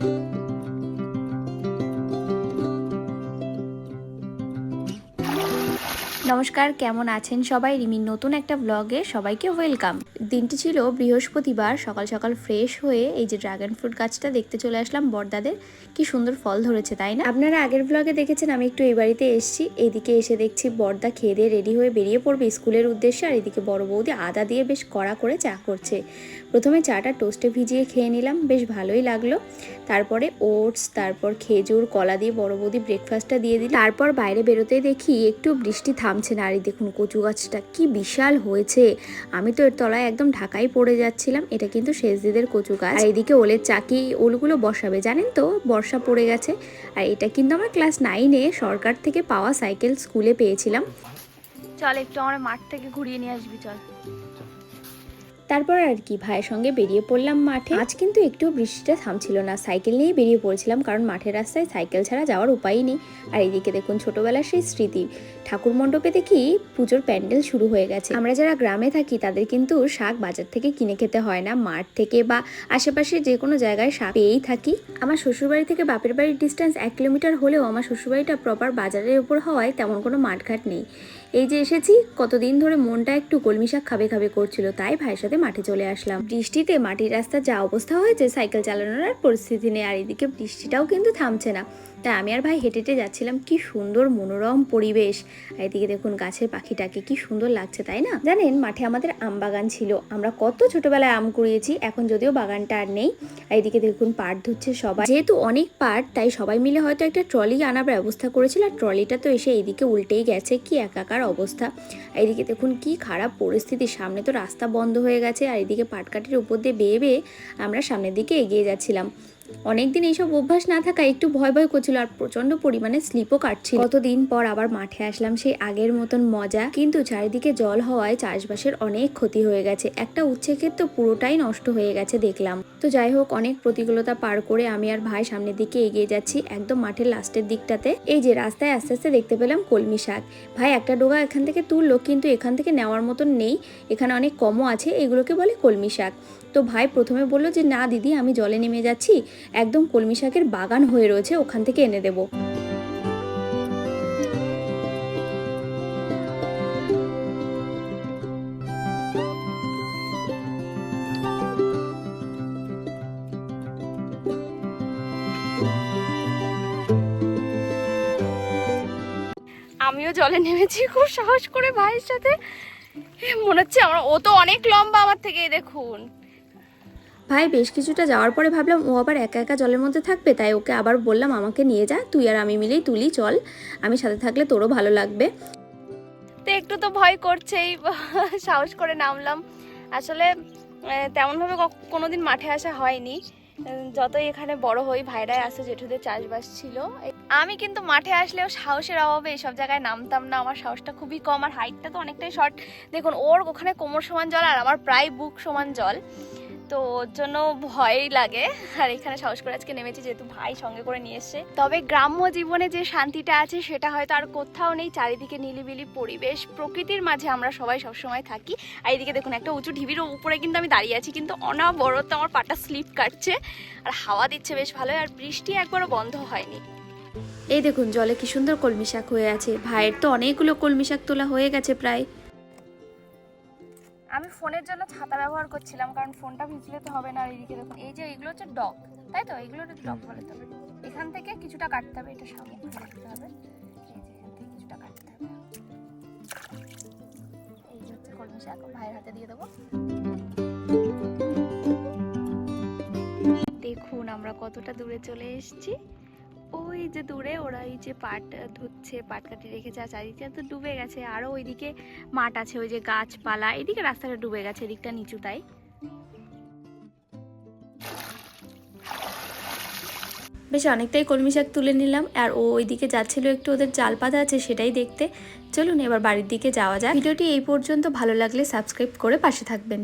Música নমস্কার, কেমন আছেন সবাই? রিমির নতুন একটা ব্লগে সবাইকে ওয়েলকাম দিনটি ছিল বৃহস্পতিবার, সকাল সকাল ফ্রেশ হয়ে এই যে ড্রাগন ফ্রুট গাছটা দেখতে চলে আসলাম বর্দাদের। কি সুন্দর ফল ধরেছে, তাই না? আপনারা আগের ব্লগে দেখেছেন, আমি একটু এই বাড়িতে এসেছি। এদিকে এসে দেখছি বর্দা খেয়ে দিয়ে রেডি হয়ে বেরিয়ে পড়বে স্কুলের উদ্দেশ্যে, আর এদিকে বড় বৌদি আদা দিয়ে বেশ কড়া করে চা করছে। প্রথমে চাটা টোস্টে ভিজিয়ে খেয়ে নিলাম, বেশ ভালোই লাগল। তারপরে ওটস তারপর খেজুর, কলা দিয়ে বড় বৌদি ব্রেকফাস্টটা দিয়ে দিল। তারপর বাইরে বেরোতেই দেখি একটু বৃষ্টি থামছে না। আর দেখুন, কচু গাছটা কি বিশাল হয়েছে। আমি তো এর তলায় একদম ঢাকাই পড়ে যাচ্ছিলাম। এটা কিন্তু শেষদিদের কচু গাছ। আর এদিকে ওলের চাকি, ওলগুলো বসাবে, জানেন তো? বর্ষা পড়ে গেছে। আর এটা কিন্তু আমার ক্লাস নাইনে সরকার থেকে পাওয়া সাইকেল স্কুলে পেয়েছিলাম। চল একটু আমার মাঠ থেকে ঘুরিয়ে নিয়ে আসবি, চল। তারপর আর কি ভাইয়ের সঙ্গে বেরিয়ে পড়লাম মাঠে। আজ কিন্তু একটু বৃষ্টিটা থামছিল না, সাইকেল নিয়েই বেরিয়ে পড়েছিলাম কারণ মাঠের রাস্তায় সাইকেল ছাড়া যাওয়ার উপায়ই নেই। আর এদিকে দেখুন ছোটবেলার সেই স্মৃতি, ঠাকুর মণ্ডপে দেখি পুজোর প্যান্ডেল শুরু হয়ে গেছে। আমরা যারা গ্রামে থাকি তাদের কিন্তু শাক বাজার থেকে কিনে খেতে হয় না, মাঠ থেকে বা আশেপাশে যে কোনো জায়গায় শাক পেয়েই থাকি। আমার শ্বশুরবাড়ি থেকে বাপের বাড়ির ডিস্টেন্স এক কিলোমিটার হলেও আমার শ্বশুরবাড়িটা প্রপার বাজারের উপর হওয়ায় তেমন কোনো মাঠঘাট নেই। এই যে এসেছি, কতদিন ধরে মনটা একটু কলমি শাক খাবে খাবে করছিল, তাই ভাইয়ের সাথে মাঠে চলে আসলাম। বৃষ্টিতে মাটির রাস্তার যা অবস্থা হয়েছে, সাইকেল চালানোর আর পরিস্থিতি নেই, আর এদিকে বৃষ্টিটাও কিন্তু থামছে না। তাই আমি আর ভাই হেঁটে হেঁটে যাচ্ছিলাম, কি সুন্দর মনোরম পরিবেশ। আর এদিকে দেখুন গাছের পাখিটাকে কি সুন্দর লাগছে, তাই না? জানেন, মাঠে আমাদের আম বাগান ছিল, আমরা কত ছোটবেলায় আম কুড়িয়েছি, এখন যদিও বাগানটা আর নেই। আর এদিকে দেখুন পাট ধুচ্ছে সবাই। যেহেতু অনেক পাট, তাই সবাই মিলে হয়তো একটা ট্রলি আনার ব্যবস্থা করেছিল, আর ট্রলিটা তো এসে এইদিকে উল্টেই গেছে, কি একাকার অবস্থা। এদিকে দেখুন কি খারাপ পরিস্থিতি। সামনে তো রাস্তা বন্ধ হয়ে গেছে আর এদিকে পাটকাঠির উপর দিয়ে বেয়ে বেয়ে আমরা সামনের দিকে এগিয়ে যাচ্ছিলাম। অনেকদিন এইসব অভ্যাস না থাকা একটু ভয় ভয় করছিল আর প্রচণ্ড পরিমাণে স্লিপও কাটছিল। কতদিন পর আবার মাঠে আসলাম সেই আগের মতন মজা, কিন্তু চারিদিকে জল হওয়ায় চাষবাসের অনেক ক্ষতি হয়ে গেছে। একটা উচ্ছে ক্ষেত তো পুরোটাই নষ্ট হয়ে গেছে দেখলাম। তো যাই হোক, অনেক প্রতিকূলতা পার করে আমি আর ভাই সামনের দিকে এগিয়ে যাচ্ছি একদম মাঠের লাস্টের দিকটাতে। এই যে রাস্তায় আস্তে আস্তে দেখতে পেলাম কলমি শাক। ভাই, একটা ডোগা এখান থেকে তুললো, কিন্তু এখান থেকে নেওয়ার মতন নেই। এখানে অনেক কমও আছে, এগুলোকে বলে কলমি শাক। তো ভাই প্রথমে বলল যে, না দিদি, আমি জলে নেমে যাচ্ছি। একদম কলমি শাকের বাগান হয়ে রয়েছে, ওখান থেকে এনে দেবো। আমিও জলে নেমেছি, খুব সাহস করে ভাইয়ের সাথে। মনে হচ্ছে আমার ও তো অনেক লম্বা আমার থেকে দেখুন। ভাই, বেশ কিছুটা যাওয়ার পরে ভাবলাম ও আবার একা একা জলের মধ্যে থাকবে, তাই ওকে আবার বললাম আমাকে নিয়ে যা, তুই আর আমি মিলেই তুলি, চল। আমি সাথে থাকলে তোরও ভালো লাগবে। তো একটু তো ভয় করছেই, সাহস করে নামলাম। আসলে তেমনভাবে ক- কোনোদিন মাঠে আসা হয়নি। যতই এখানে বড় হই, ভাইরাই আসে জেঠুদের চাষবাস ছিল। আমি কিন্তু মাঠে আসলেও সাহসের অভাবে এইসব জায়গায় নামতাম না, আমার সাহসটা খুবই কম, আর হাইটটা তো অনেকটাই শর্ট দেখুন, ওর ওখানে কোমর সমান জল, আর আমার প্রায় বুক সমান জল। তো ওর জন্য ভয়ই লাগে। আর এখানে সাহস করে আজকে নেমেছি যেহেতু ভাই সঙ্গে করে নিয়ে এসছে। তবে গ্রাম্য জীবনে যে শান্তিটা আছে সেটা হয়তো আর কোথাও নেই, চারিদিকে নিলিবিলি পরিবেশ, প্রকৃতির মাঝে আমরা সবাই সবসময় থাকি। আর এদিকে দেখুন, একটা উঁচু ঢিবির উপরে কিন্তু আমি দাঁড়িয়ে আছি, কিন্তু অনাবরত আমার পাটা স্লিপ কাটছে। আর হাওয়া দিচ্ছে বেশ ভালোই, আর বৃষ্টি একবারও বন্ধ হয়নি। এই দেখুন, জলে কি সুন্দর কলমি শাক হয়ে আছে। ভাইয়ের তো অনেকগুলো কলমি শাক তোলা হয়ে গেছে প্রায়। আমি ফোনের জন্য ছাতা ব্যবহার করছিলাম, কারণ ফোনটা ভিজলে তো হবে না আর এদিকে দেখুন, এই যে এগুলো হচ্ছে ডগ, তাই তো? এগুলো ডগ বলে তবে এখান থেকে কিছুটা কাটতে হবে, এটা সামনে রাখতে হবে। কিছুটা কাটতে হবে। এই হচ্ছে কলমি ভাইয়ের হাতে দিয়ে দেবো। দেখুন আমরা কতটা দূরে চলে এসেছি। ওই যে দূরে ওরা এই যে পাট ধুচ্ছে, পাট কাটি রেখেছে আর চারিদিকে তো ডুবে গেছে। আরও ওইদিকে মাঠ আছে, ওই যে গাছপালা, এদিকে রাস্তাটা ডুবে গেছে, এদিকটা নিচু তাই। বেশ, অনেকটাই কলমি শাক তুলে নিলাম। আর ও ওইদিকে যাচ্ছিল একটু, ওদের জাল পাতা আছে সেটাই দেখতে। চলুন, এবার বাড়ির দিকে যাওয়া যায় ভিডিওটি এই পর্যন্ত। ভালো লাগলে সাবস্ক্রাইব করে পাশে থাকবেন।